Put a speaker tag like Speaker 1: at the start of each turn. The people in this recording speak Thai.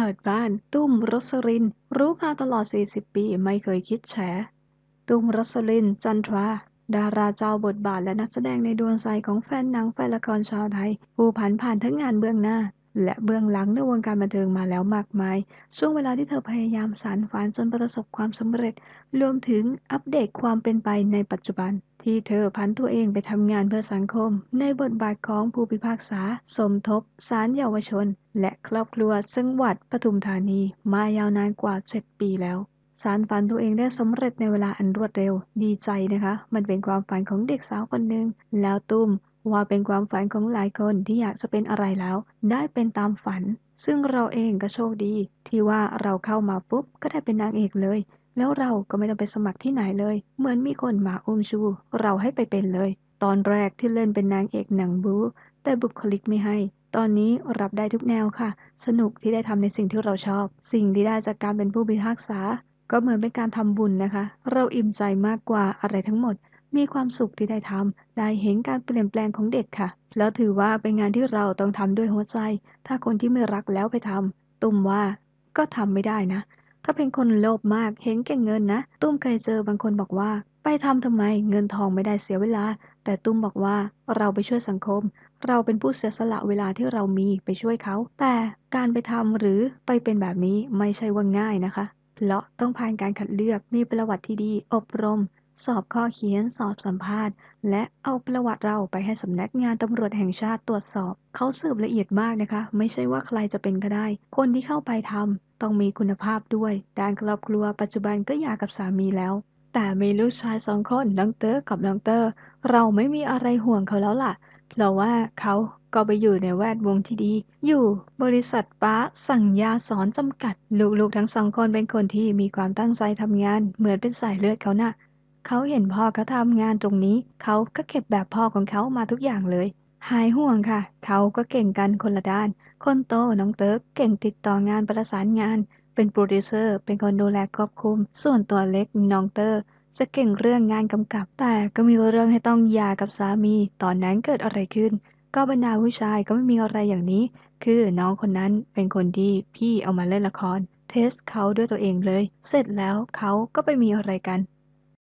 Speaker 1: เปิดบ้าน ตุ้มรสริน รู้มาตลอด 40 ปีไม่เคยคิดแฉ ตุ้มรสริน จันทราดาราเจ้าบทบาทและนักแสดงในดวงใจของแฟนหนังแฟนละครชาวไทย ผู้ผันผ่านทั้งงานเบื้องหน้า และเบื้องหลังในวงการบันเทิงมาแล้วมากมาย ช่วงเวลาที่เธอพยายามสานฝันจนประสบความสำเร็จ รวมถึงอัปเดตความเป็นไปในปัจจุบัน ที่เธอพันตัวเองไปทำงานเพื่อสังคม ในบทบาทของผู้พิพากษา สมทบศาลเยาวชน และครอบครัวจังหวัดปทุมธานี มายาวนานกว่า 7 ปีแล้วสารฝันตัวเองได้สำเร็จในเวลาอันรวดเร็ว ดีใจนะคะ มันเป็นความฝันของเด็กสาวคนหนึ่ง แล้วตุ้ม ว่าเป็นความฝันของหลายคนที่อยากจะเป็นอะไรแล้ว ได้เป็นตามฝัน ซึ่งเราเองก็โชคดี ที่ว่าเราเข้ามาปุ๊บก็ได้เป็นนางเอกเลย แล้วเราก็ไม่ต้องไปสมัครที่ไหนเลย เหมือนมีคนมาอุ้มชู เราให้ไปเป็นเลย ตอนแรกที่เล่นเป็นนางเอกหนังบู๊แต่บุคลิกไม่ให้ ตอนนี้รับได้ทุกแนวค่ะ สนุกที่ได้ทำในสิ่งที่เราชอบ สิ่งที่ได้จากการเป็นผู้พิพากษา ก็เหมือนเป็นการทำบุญนะคะ เราอิ่มใจมากกว่าอะไรทั้งหมด มีความสุขที่ได้ทำได้เห็นการเปลี่ยนแปลงของเด็กค่ะ แล้วถือว่าเป็นงานที่เราต้องทำด้วยหัวใจ ถ้าคนที่ไม่รักแล้วไปทำตุ้มว่าก็ทำไม่ได้นะ ถ้าเป็นคนโลภมากเห็นแก่เงินนะ ตุ้มเคยเจอบางคนบอกว่า ไปทำทำไมเงินทองไม่ได้เสียเวลา แต่ตุ้มบอกว่าเราไปช่วยสังคม เราเป็นผู้เสียสละเวลาที่เรามีไปช่วยเขา แต่การไปทำหรือไปเป็นแบบนี้ไม่ใช่ว่าง่ายนะคะเพราะต้องผ่านการคัดเลือกมีประวัติที่ดีอบรม สอบข้อเขียน สอบสัมภาษณ์ และเอาประวัติเราไปให้สำนักงานตำรวจแห่งชาติตรวจสอบ เขาสืบละเอียดมากนะคะ ไม่ใช่ว่าใครจะเป็นก็ได้ คนที่เข้าไปทำต้องมีคุณภาพด้วย ด้านครอบครัวปัจจุบันก็หย่ากับสามีแล้ว แต่มีลูกชายสองคนน้องเตอร์กับน้องเตอร์ เราไม่มีอะไรห่วงเขาแล้วล่ะ เพราะว่าเขาก็ไปอยู่ในแวดวงที่ดี อยู่บริษัทป้าสั่งยาสอนจำกัด ลูกๆทั้งสองคนเป็นคนที่มีความตั้งใจทำงาน เหมือนเป็นสายเลือดเขานะ่ะ เขาเห็นพ่อเขาทำงานตรงนี้ เขาก็เก็บแบบพ่อของเขามาทุกอย่างเลย หายห่วงค่ะ เขาก็เก่งกันคนละด้าน คนโตน้องเติร์กเก่งติดต่องานประสานงาน เป็นโปรดิวเซอร์ เป็นคนดูแลควบคุม ส่วนตัวเล็กน้องเตอร์ จะเก่งเรื่องงานกำกับ แต่ก็มีเรื่องให้ต้องหย่ากับสามี ตอนนั้นเกิดอะไรขึ้น ก็บรรดาผู้ชายก็ไม่มีอะไรอย่างนี้ คือน้องคนนั้นเป็นคนที่พี่เอามาเล่นละคร เทสเขาด้วยตัวเองเลย เสร็จแล้วเขาก็ไปมีอะไรกัน